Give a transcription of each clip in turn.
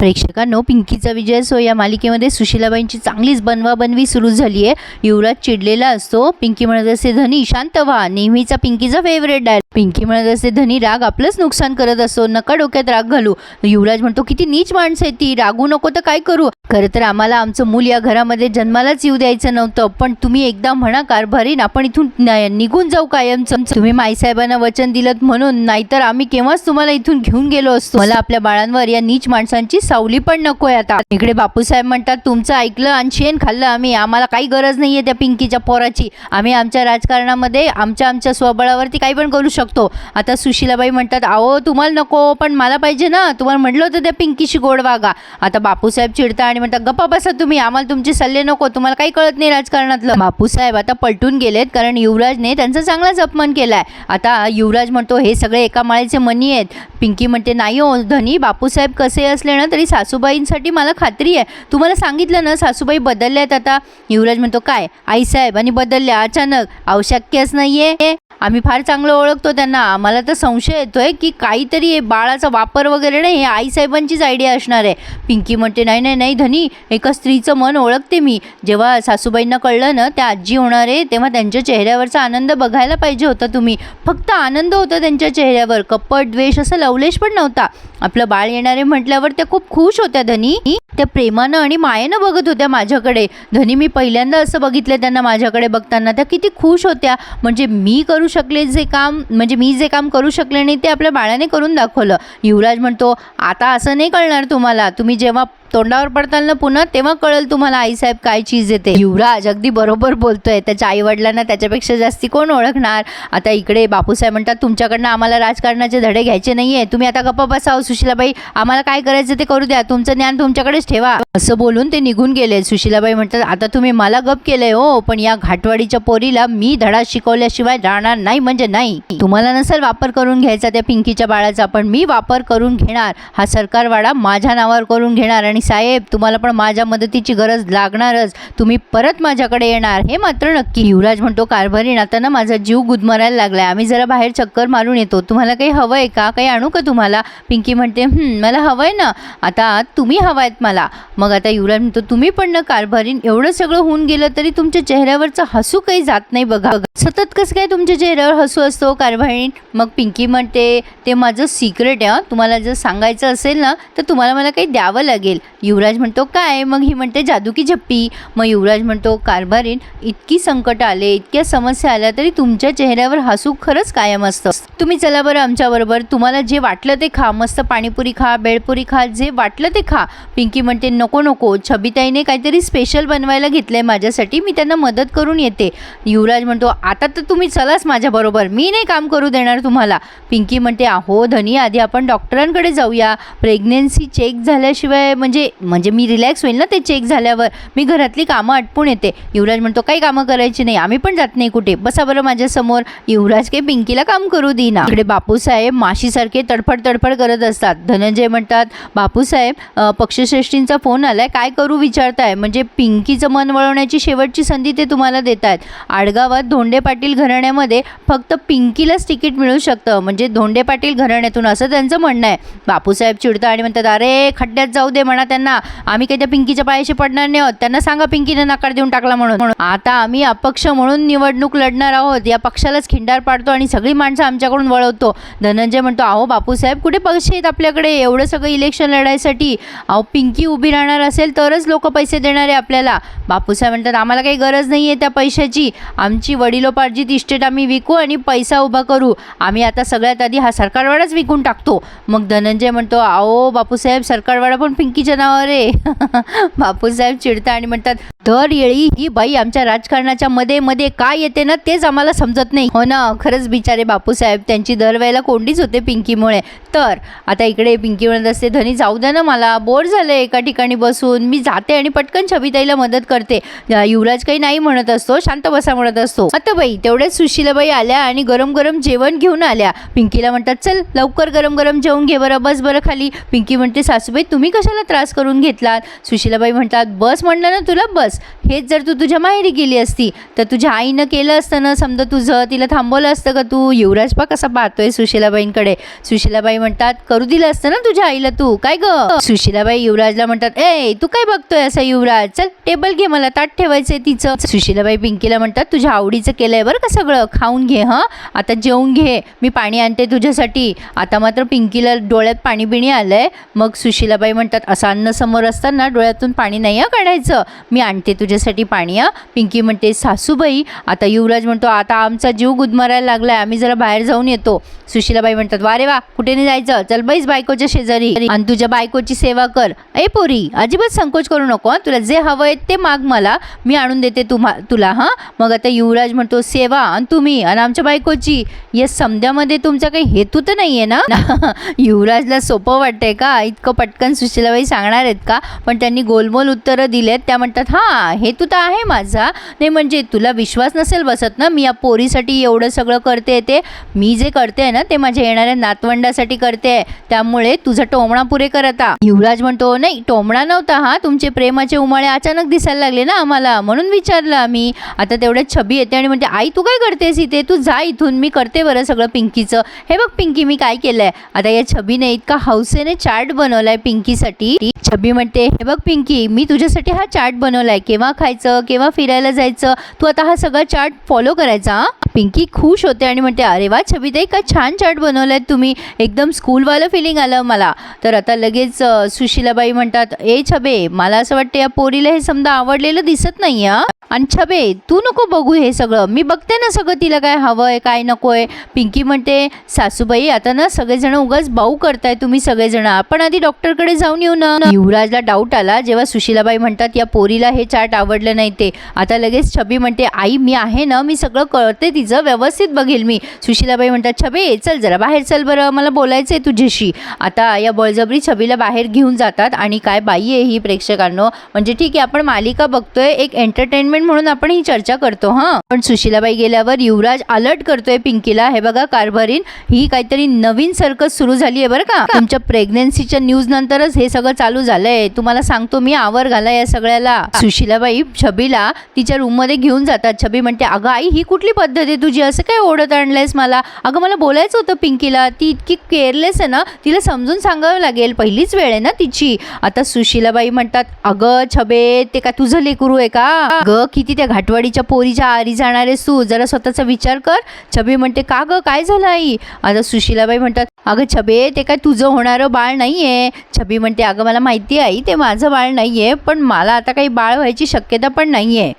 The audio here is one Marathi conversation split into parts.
प्रेक्षकांनो पिंकीचा विजय असो या मालिकेमध्ये सुशीलाबाईंची चांगलीच बनवाबनवी सुरू झाली आहे. युवराज चिडलेला असतो. पिंकी म्हणत असते धनी शांत व्हा. नेहमीचा पिंकीचा फेवरेट डायल पिंकी म्हणत असते धनी राग आपलंच नुकसान करत असतो नका डोक्यात राग घालू. युवराज म्हणतो किती नीच माणसं आहे ती. रागू नको तर काय करू? खरं तर आम्हाला आमचं मूल या घरामध्ये जन्मालाच येऊ द्यायचं नव्हतं पण तुम्ही एकदा म्हणा कारभारीन आपण इथून निघून जाऊ कायमचं तुम्ही माईसाहेबांना वचन दिलं म्हणून नाहीतर आम्ही केव्हाच तुम्हाला इथून घेऊन गेलो असतो. मला आपल्या बाळांवर या नीच माणसांची सावली पण नकोय आता. इकडे बापूसाहेब म्हणतात तुमचं ऐकलं आणि शेण खाल्लं आम्ही. आम्हाला काही गरज नाहीये त्या पिंकीच्या पोराची. आम्ही आमच्या राजकारणामध्ये आमच्या आमच्या स्वबळावरती काही पण करू शकतो. आता सुशीलाबाई म्हणतात अहो तुम्हाला नको पण मला पाहिजे ना. तुम्हाला म्हटलं होतं त्या पिंकीशी गोड वागा. आता बापूसाहेब चिडता आणि म्हणतात गप्पा बसा तुम्ही आम्हाला तुमचे सल्ले नको तुम्हाला काही कळत नाही राजकारणातलं. बापूसाहेब आता पलटून गेलेत कारण युवराजने त्यांचा चांगलाच अपमान केलाय. आता युवराज म्हणतो हे सगळे एका माळेचे मनी आहेत. पिंकी म्हणते नाही हो धनी बापूसाहेब कसे असले ना तरी सासूबाईंसाठी मला खात्री आहे. तुम्हाला सांगितलं ना सासूबाई बदलल्या आहेत आता. युवराज म्हणतो काय? आईसाहेब आणि बदलल्या अचानक? आवश्यक्यच नाही आहे आम्ही फार चांगलं ओळखतो त्यांना. आम्हाला तर संशय येतोय की काहीतरी बाळाचा वापर वगैरे नाही हे आईसाहेबांचीच आयडिया असणार आहे. पिंकी म्हणते नाही नाही नाही धनी एका स्त्रीचं मन ओळखते मी. जेव्हा सासूबाईंना कळलं ना त्या आजी होणार आहे तेव्हा त्यांच्या चेहऱ्यावरचा आनंद बघायला पाहिजे होता तुम्ही. फक्त आनंद होता त्यांच्या चेहऱ्यावर. कपट द्वेष असं लवलेश पण नव्हता. आपलं बाळ येणारे म्हटल्यावर त्या खूप खुश होत्या धनी. त्या प्रेमानं आणि मायेनं बघत होत्या माझ्याकडे. धनी मी पहिल्यांदा असं बघितलं त्यांना माझ्याकडे बघताना. त्या किती खुश होत्या. म्हणजे मी करू शकले जे काम म्हणजे मी जे काम करू शकले नाही ते आपल्या बाळाने करून दाखवलं. युवराज म्हणतो आता असं नाही कळणार तुम्हाला. तुम्ही जेव्हा तोंडावर पडताल ना पुन्हा तेव्हा कळेल तुम्हाला आईसाहेब काय चीज येते युवराज अगदी बरोबर बोलतोय. त्याच्या आईवडिलांना त्याच्यापेक्षा जास्ती कोण ओळखणार? आता इकडे बापूसाहेब म्हणतात तुमच्याकडनं आम्हाला राजकारणाचे धडे घ्यायचे नाहीये. तुम्ही आता गप्पा बसाव सुशीलाबाई. आम्हाला काय करायचं ते करू द्या. तुमचं ज्ञान तुमच्याकडेच ठेवा. असं बोलून ते निघून गेले. सुशीलाबाई म्हणतात आता तुम्ही मला गप केलंय हो पण या घाटवाडीच्या पोरीला मी धडा शिकवल्याशिवाय राहणार नाही म्हणजे नाही. तुम्हाला नसेल वापर करून घ्यायचा त्या पिंकीच्या बाळाचा पण मी वापर करून घेणार. हा सरकारवाडा माझ्या नावावर करून घेणार आणि साहेब तुम्हाला पण माझ्या मदतीची गरज लागणारच. तुम्ही परत माझ्याकडे येणार. हे मात्र नक्की. युवराज म्हणतो कारभारी आता ना माझा जीव गुदमरायला लागलाय. आम्ही जरा बाहेर चक्कर मारून येतो. तुम्हाला काही हवं आहे का? काही आणू का तुम्हाला? पिंकी म्हणते मला हवं आहे ना. आता तुम्ही हवा आहेत मला. मग आता युवराज म्हणतो तुम्ही पण ना कारभारी एवढं सगळं होऊन गेलं तरी तुमच्या चेहऱ्यावरचं हसू काही जात नाही बघा. सतत कसं काय तुमच्या चेहऱ्यावर हसू असतो? कारभारीण मग पिंकी म्हणते ते माझं सिक्रेट आहे तुम्हाला जर सांगायचं असेल ना तर तुम्हाला मला काही द्यावं लागेल. युवराज म्हणतो काय? मग ही म्हणते जादू की झप्पी. मग युवराज म्हणतो कारभारीण इतकी संकट आले इतक्या समस्या आल्या तरी तुमच्या चेहऱ्यावर हसू खरंच कायम असतं. तुम्ही चला बरं आमच्याबरोबर. तुम्हाला जे वाटलं ते खा. मस्त पाणीपुरी खा बेळपुरी खा जे वाटलं ते खा. पिंकी म्हणते नको नको. छबिताईने काहीतरी स्पेशल बनवायला घेतलंय माझ्यासाठी. मी त्यांना मदत करून येते. युवराज म्हणतो आता तर तुम्ही चलाच माझ्याबरोबर मी नाही काम करू देणार तुम्हाला. पिंकी म्हणते अहो धनी आधी आपण डॉक्टरांकडे जाऊया. प्रेग्नेन्सी चेक झाल्याशिवाय म्हणजे म्हणजे मी रिलॅक्स होईल ना ते चेक झाल्यावर. मी घरातली कामं आटपून येते. युवराज म्हणतो काही कामं करायची नाही. आम्ही पण जात नाही कुठे. बसा बरं माझ्यासमोर. युवराज काही पिंकीला काम करू देईना. इकडे बापूसाहेब माशीसारखे तडफड तडफड करत असतात. धनंजय म्हणतात बापूसाहेब पक्षश्रेष्ठींचा फोन आलाय. काय करू विचारताय? म्हणजे पिंकीचं मन वळवण्याची शेवटची संधी ते तुम्हाला देत आहेत आडगावात धोंड धोंडे पाटील घराण्यामध्ये फक्त पिंकीलाच तिकीट मिळू शकतं. म्हणजे धोंडे पाटील घराण्यातून असं त्यांचं म्हणणं आहे. बापूसाहेब चिडतं आणि म्हणतात अरे खड्ड्यात जाऊ दे म्हणा त्यांना. आम्ही काही त्या पिंकीच्या पायाशी पडणार नाही आहोत. त्यांना सांगा पिंकीने नकार देऊन टाकला म्हणून. म्हणून आता आम्ही अपक्ष म्हणून निवडणूक लढणार आहोत. या पक्षालाच खिंडार पाडतो आणि सगळी माणसं आमच्याकडून वळवतो. धनंजय म्हणतो अहो बापूसाहेब कुठे पैसे आहेत आपल्याकडे? एवढं सगळं इलेक्शन लढायसाठी. अहो पिंकी उभी राहणार असेल तरच लोक पैसे देणार आहे आपल्याला. बापूसाहेब म्हणतात आम्हाला काही गरज नाही आहे त्या पैशाची. आमची वडील वडिलोपार्जित इस्टेट आम्ही विकू आणि पैसा उभा करू. आम्ही आता सगळ्यात आधी हा सरकारवाडाच विकून टाकतो. मग धनंजय म्हणतो अहो बापूसाहेब सरकारवाडा पण पिंकीच्या नावावर आहे. बापूसाहेब चिडता आणि म्हणतात दर येळी ही बाई आमच्या राजकारणाच्या मध्ये मध्ये काय येते ना तेच आम्हाला समजत नाही. हो ना खरंच बिचारे बापूसाहेब त्यांची दरवेळेला कोंडीच होते पिंकीमुळे. तर आता इकडे पिंकी म्हणत असते धनी जाऊ द्या ना मला बोर झालं एका ठिकाणी बसून. मी जाते आणि पटकन छबिताईला मदत करते. युवराज काही नाही म्हणत असतो शांत बसा म्हणत असतो. आता बाई तेवढ्याच सुशीलाबाई आल्या आणि गरम गरम जेवण घेऊन आल्या. पिंकीला म्हणतात चल लवकर गरम गरम जेवून घे बरं बस बरं खाली. पिंकी म्हणते सासूबाई तुम्ही कशाला त्रास करून घेतलात? सुशीलाबाई म्हणतात बस म्हणलं ना तुला बस. हेच जर तू तुझ्या माहेरी गेली असती तर तुझ्या आईनं केलं असतं ना? समजा तुझं तिला थांबवलं असतं का तू? युवराज पा कसा पाहतोय सुशीलाबाईंकडे. सुशीलाबाई म्हणतात करू दिलं असतं ना तुझ्या आईला तू? काय ग? सुशीलाबाई युवराजला म्हणतात ए तू काय बघतोय असा युवराज? चल टेबल घे मला ताट ठेवायचंय तिचं. सुशीलाबाई पिंकीला म्हणतात तुझ्या आवडीचं केलंय बरं का सगळं? खाऊन घे हं? आता जेवून घे. मी पाणी आणते तुझ्यासाठी. आता मात्र पिंकीला डोळ्यात पाणी बिणी आलंय. मग सुशीलाबाई म्हणतात असं अन्न समोर असताना डोळ्यातून पाणी नाही हं काढायचं? मी आणते तुझ्यासाठी पाणी हं. पिंकी म्हणते सासूबाई आता युवराज म्हणतो आता आमचा जीव गुदमरायला लागलाय. आम्ही जरा बाहेर जाऊन येतो. सुशीलाबाई म्हणतात वा रे वा कुठे नाही जायचं? चल बैस बायकोच्या शेजारी आणि तुझ्या बायकोची सेवा कर. ए पोरी अजिबात संकोच करू नको तुला जे हवंय ते माग मला. मी आणून देते तुम्हा तुला हां. मग आता युवराज म्हणतो सेवा आणि तुम्ही आणि आमच्या बायकोची. या समध्यामध्ये तुमचा काही हेतू तर नाही आहे ना? युवराजला सोपं वाटतंय का? इतकं पटकन सुशीलाबाई सांगणार आहेत का? पण त्यांनी गोलमोल उत्तरं दिलेत. त्या म्हणतात हां हेतू तर आहे माझा. नाही म्हणजे तुला विश्वास नसेल बसत ना? मी या पोरीसाठी एवढं सगळं करते ते. मी जे करते ना ते माझ्या येणाऱ्या नातवंडासाठी करते. त्यामुळे तुझा टोमणा पुरे करता युवराज म्हणतो नाही टोमणा नव्हता हा. तुमचे प्रेमाचे उमाळे अचानक दिसायला लागले ना आम्हाला. म्हणून विचारलं आम्ही. आता तेवढ्यात छबी येते आणि म्हणते आई तू काय करतेस इथे? तू जा इथून मी करते बरं सगळं पिंकीचं. हे बघ पिंकी मी काय केलंय? आता या छबीने इतका हौसेने चार्ट बनवलाय पिंकीसाठी. छबी म्हणते हे बघ पिंकी मी तुझ्यासाठी हा चार्ट बनवलाय. केव्हा खायचं केव्हा फिरायला जायचं? तू आता हा सगळा चार्ट फॉलो करायचा पिंकी खुश होते आणि म्हणते अरे वा छबी ताई काय छान चार्ट बनवलाय तुम्ही. एकदम स्कूलवालं फिलिंग आलं मला. तर आता लगेच सुशीलाबाई म्हणतात ए छबे मला असं वाटतं या पोरीला हे समजा आवडलेलं दिसत नाही आ आणि छबे तू नको बघू हे सगळं. मी बघते ना सगळं तिला काय हवं आहे काय नको आहे. पिंकी म्हणते सासूबाई आता ना सगळेजण उगाच भाऊ करताय तुम्ही सगळेजण. आपण आधी डॉक्टरकडे जाऊन येऊ ना. युवराजला डाऊट आला जेव्हा सुशीलाबाई म्हणतात या पोरीला हे चार्ट आवडलं नाही ते. आता लगेच छबी म्हणते आई मी आहे ना मी सगळं कळते तिचं व्यवस्थित बघेल मी. सुशीलाबाई म्हणतात छबे चल जरा बाहेर चल बरं मला बोलायचं आहे तुझ्याशी. आता या बळजबरी छबीला बाहेर घेऊन जातात आणि काय बाई आहे ही प्रेक्षकांनो. म्हणजे ठीक आहे आपण मालिका बघतोय एक एंटरटेनमेंट म्हणून आपण ही चर्चा करतो हां? पण सुशीलाबाई गेल्यावर युवराज अलर्ट करतोय पिंकीला हे बघा कारभारीन ही काहीतरी नवीन सर्कस सुरू झाली आहे बरं का? तुमच्या प्रेग्नेन्सीच्या न्यूज नंतरच हे सगळं चालू झालंय. तुम्हाला सांगतो मी आवर घाला या सगळ्याला. सुशीलाबाई छबीला तिच्या रूममध्ये घेऊन जातात. छबी म्हणते अगं आई ही कुठली पद्धत आहे तुझी? असं काय ओढत आणलंयस मला? अगं मला बोलायचं होतं पिंकीला. ती इतकी केअरलेस आहे ना तिला समजून सांगावं लागेल. पहिलीच वेळ आहे ना तिची. आता सुशीलाबाई म्हणतात अगं छबे ते का तुझं लेकरू आहे का? ग किती त्या घाटवाडीच्या पोरीच्या आरी जाणार सू? तू जरा स्वतःचा विचार कर. छबी म्हणते का ग? काय झालं आई? आता सुशीलाबाई म्हणतात अगं छबे ते काय तुझं होणारं बाळ नाही आहे छबी म्हणते अगं मला माहिती आहे आई ते माझं बाळ नाही आहे पण मला आता काही बाळ व्हायची शक्यता पण नाही आहे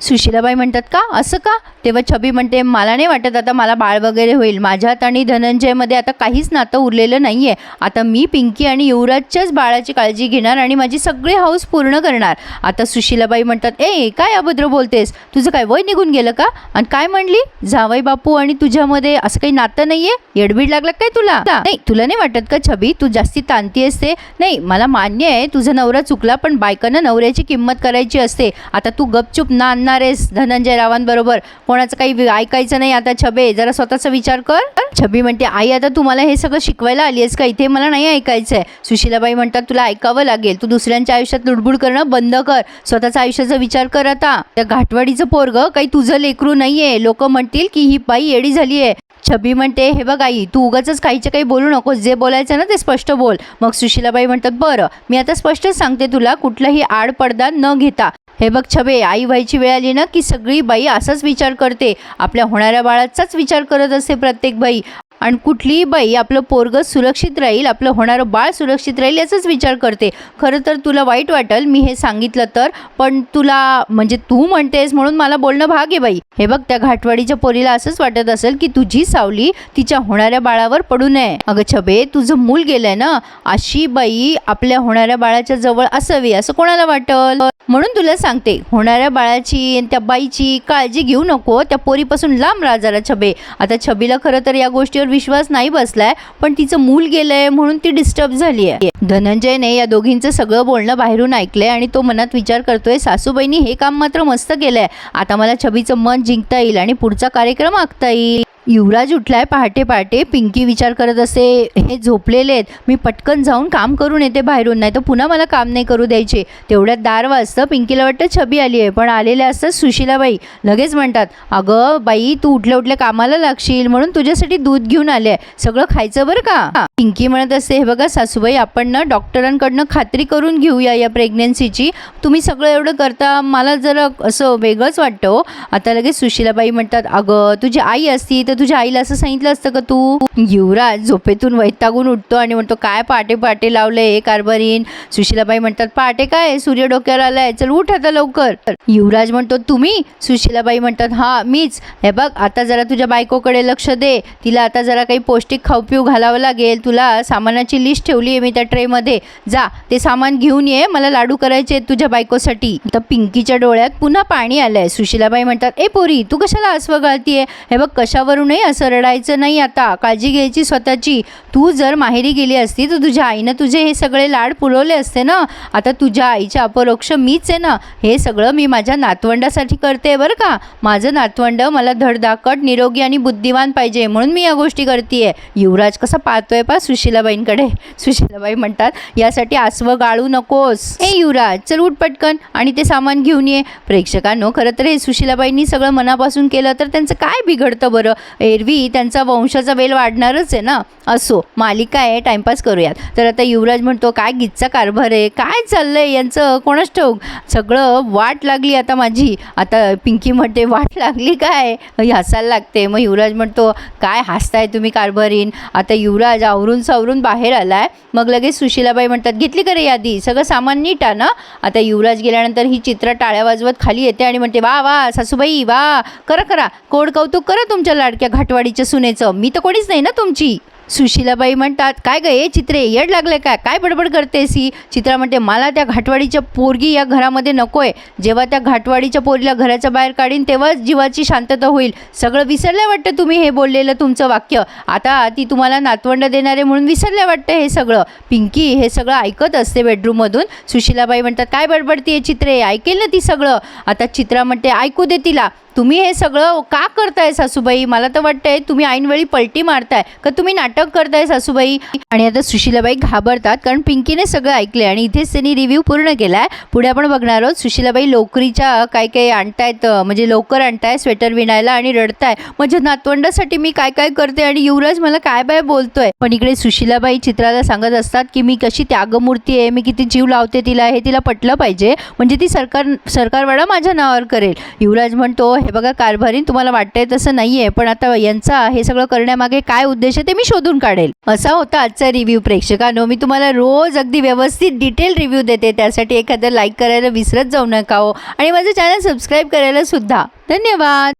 सुशीलाबाई म्हणतात का? असं का? तेव्हा छबी म्हणते मला नाही वाटत आता मला बाळ वगैरे होईल. माझ्यात आणि धनंजयमध्ये आता काहीच नातं उरलेलं नाही आहे आता मी पिंकी आणि युवराजच्याच बाळाची काळजी घेणार आणि माझी सगळी हाऊस पूर्ण करणार. आता सुशीलाबाई म्हणतात ए काय अभद्र बोलतेस? तुझं काय वय निघून गेलं का? आणि काय म्हणली? जावई बापू आणि तुझ्यामध्ये असं काही नातं नाही आहे येडबीड लागलं काय तुला? नाही तुला नाही वाटत का छबी? तू जास्ती तांती असते. नाही मला मान्य आहे तुझा नवरा चुकला पण बायकांना नवऱ्याची किंमत करायची असते. आता तू गपचूप ना आणणारेस धनंजय रावांबरोबर कोणाचं काही ऐकायचं नाही आता छबे. जरा स्वतःचा विचार कर. छबी म्हणते आई आता तू मला हे सगळं शिकवायला आली आहेस का? इथे मला नाही ऐकायचं आहे सुशीलाबाई म्हणतात तुला ऐकावं लागेल. तू दुसऱ्यांच्या आयुष्यात लुडबुड करणं बंद कर. स्वतःचा आयुष्याचा विचार कर आता. त्या घाटवाडीचं पोरग? काही तुझं लेकरू नाहीये. लोक म्हणतील की ही बाई एडी झाली आहे छबी म्हणते हे बघ आई तू उगाच काहीचे काही बोलू नकोस. जे बोलायचं ना ते स्पष्ट बोल. मग सुशीलाबाई म्हणतात बरं मी आता स्पष्टच सांगते तुला. कुठलाही आड पडदा न घेता हे बघ छबे आई व्हायची वेळ आली ना की सगळी बाई असाच विचार करते. आपल्या होणाऱ्या बाळाचाच विचार करत असते प्रत्येक बाई. आणि कुठलीही बाई आपलं पोरग सुरक्षित राहील आपलं होणारं बाळ सुरक्षित राहील याचाच विचार करते. खरं तर तुला वाईट वाटेल मी हे सांगितलं तर पण तुला म्हणजे तू म्हणतेस म्हणून मला बोलणं भाग आहे बाई. हे बघ त्या घाटवाडीच्या पोरीला असंच वाटत असेल की तुझी सावली तिच्या होणाऱ्या बाळावर पडू नये. अगं छबे तुझं मूल गेलंय ना? अशी बाई आपल्या होणाऱ्या बाळाच्या जवळ असावी असं कोणाला वाटल? म्हणून तुला सांगते होणाऱ्या बाळाची आणि त्या बाईची काळजी घेऊ नको त्या पोरीपासून लांब राहा जरा छबे. आता छबीला खरं तर या गोष्टीवर विश्वास नाही बसलाय पण तिचं मूल गेलंय म्हणून ती डिस्टर्ब झाली आहे धनंजयने या दोघींचं सगळं बोलणं बाहेरून ऐकलंय आणि तो मनात विचार करतोय सासूबाईंनी हे काम मात्र मस्त केलंय. आता मला छबीचं मन जिंकता येईल आणि पुढचा कार्यक्रम आखता येईल. युवराज उठलाय पहाटे पहाटे. पिंकी विचार करत असे हे झोपलेले आहेत. मी पटकन जाऊन काम करून येते बाहेरून. नाही तर पुन्हा मला काम नाही करू द्यायचे. तेवढ्यात दार वाजतं. पिंकीला वाटतं छबी आली आहे पण आलेल्या असतात सुशीलाबाई. लगेच म्हणतात अगं बाई तू उठल्या उठल्या कामाला लागशील म्हणून तुझ्यासाठी दूध घेऊन आले सगळं खायचं बरं का? पिंकी म्हणत असते हे बघा सासूबाई आपण ना डॉक्टरांकडनं खात्री करून घेऊया या प्रेग्नन्सीची. तुम्ही सगळं एवढं करता मला जरा असं वेगळंच वाटतं हो. आता लगेच सुशीलाबाई म्हणतात अगं तुझी आई असती तर तुझ्या आईला असं सांगितलं असतं का तू? युवराज झोपेतून वैतागून उठतो आणि म्हणतो काय पाटे पाटे लावले हे कारभारीन? सुशीलाबाई म्हणतात पाटे काय सूर्य डोक्यावर आलाय चल उठ आता लवकर. युवराज म्हणतो तुम्ही? सुशीलाबाई म्हणतात हा मीच. हे बघ आता जरा तुझ्या बायकोकडे लक्ष दे. तिला आता जरा काही पौष्टिक खाऊ पिऊ घालावं लागेल. तुला सामानाची लिस्ट ठेवली आहे मी त्या ट्रेमध्ये जा ते सामान घेऊन ये मला लाडू करायचे आहेत तुझ्या बायकोसाठी. तर पिंकीच्या डोळ्यात पुन्हा पाणी आलं आहे सुशिलाबाई म्हणतात ए पोरी तू कशाला अस्व घालतीये? हे बघ कशावरूनही असं रडायचं नाही आता. काळजी घ्यायची स्वतःची. तू जर माहेरी गेली असती तर तुझ्या आईनं तुझे हे सगळे लाड पुरवले असते ना? आता तुझ्या आईच्या अपरोक्ष मीच आहे ना? हे सगळं मी माझ्या नातवंडासाठी करते बरं का? माझं नातवंड मला धडधाकट निरोगी आणि बुद्धिवान पाहिजे म्हणून मी या गोष्टी करते युवराज कसा पाहतोय पा सुशिलाबाईंकडे. सुशिलाबाई म्हणतात यासाठी आसवं गाळू नकोस. हे युवराज चल उठ पटकन आणि ते सामान घेऊन ये. प्रेक्षकांनो खरं तर हे सुशिलाबाईंनी सगळं मनापासून केलं तर त्यांचं काय बिघडतं बरं? एरवी त्यांचा वंशाचा वेल वाढणारच आहे ना? असो मालिका आहे टाइमपास करूयात. तर आता युवराज म्हणतो काय गीतचा कारभार आहे? काय चाललंय यांचं? कोणाच ठाऊक? सगळं वाट लागली आता माझी. आता पिंकी म्हणते वाट लागली काय? हसायला लागते. मग युवराज म्हणतो काय हसताय तुम्ही कारभारीन? आता युवराज आवरून सावरून बाहेर आलाय. मग लगेच सुशिलाबाई म्हणतात घेतली का रे यादी? सगळं सामान नीट आ ना आता युवराज गेल्यानंतर ही चित्र टाळ्या वाजवत खाली येते आणि म्हणते वा वा सासूबाई वा करा करा. कोड कौतुक करा तुमच्या लाडक्या घाटवाडीच्या सुनेचं. मी तर कोणीच नाही ना तुमची. सुशिलाबाई म्हणतात काय गं हे चित्रे येड लागले काय? काय बडबड करतेस ही? चित्रा म्हणते मला त्या घाटवाडीच्या पोरगी या घरामध्ये नको आहे जेव्हा त्या घाटवाडीच्या पोरीला घराच्या बाहेर काढीन तेव्हाच जीवाची शांतता होईल. सगळं विसरलं वाटतं तुम्ही हे बोललेलं तुमचं वाक्य? आता ती तुम्हाला नातवंड देणारे म्हणून विसरलं वाटतं हे सगळं? पिंकी हे सगळं ऐकत असते बेडरूममधून सुशिलाबाई म्हणतात काय बडबडतीये चित्रे? ऐकेल ना ती सगळं. आता चित्रा म्हणते ऐकू दे तिला. तुम्ही हे सगळं का करताय सासूबाई? मला तर वाटतंय तुम्ही ऐनवेळी पलटी मारताय. का तुम्ही नाटक करताय सासूबाई? आणि आता सुशीलाबाई घाबरतात कारण पिंकीने सगळं ऐकले आणि इथेच त्यांनी रिव्ह्यू पूर्ण केलाय. पुढे आपण बघणार आहोत सुशीलाबाई लोकरीच्या काय काय आणतायत म्हणजे लवकर आणताय स्वेटर विणायला आणि रडताय. म्हणजे नातवंडासाठी मी काय काय करते आणि युवराज मला काय बाय बोलतोय? पण इकडे सुशीलाबाई चित्राला सांगत असतात की मी कशी त्यागमूर्ती आहे मी किती जीव लावते तिला हे तिला पटलं पाहिजे. म्हणजे ती सरकार सरकारवाडा माझ्या नावावर करेल. युवराज म्हणतो हे बघा कारभारीन तुम्हाला वाटतंय तसं नाही आहे पण आता यांचा हे सगळं करण्यामागे काय उद्देश आहे ते मी शोधून काढेल. असा होता आजचा रिव्ह्यू प्रेक्षकांनो. मी तुम्हाला रोज अगदी व्यवस्थित डिटेल रिव्ह्यू देते. त्यासाठी एखादं लाईक करायला विसरत जाऊ नका हो. आणि माझं चॅनल सबस्क्राईब करायला सुद्धा. धन्यवाद!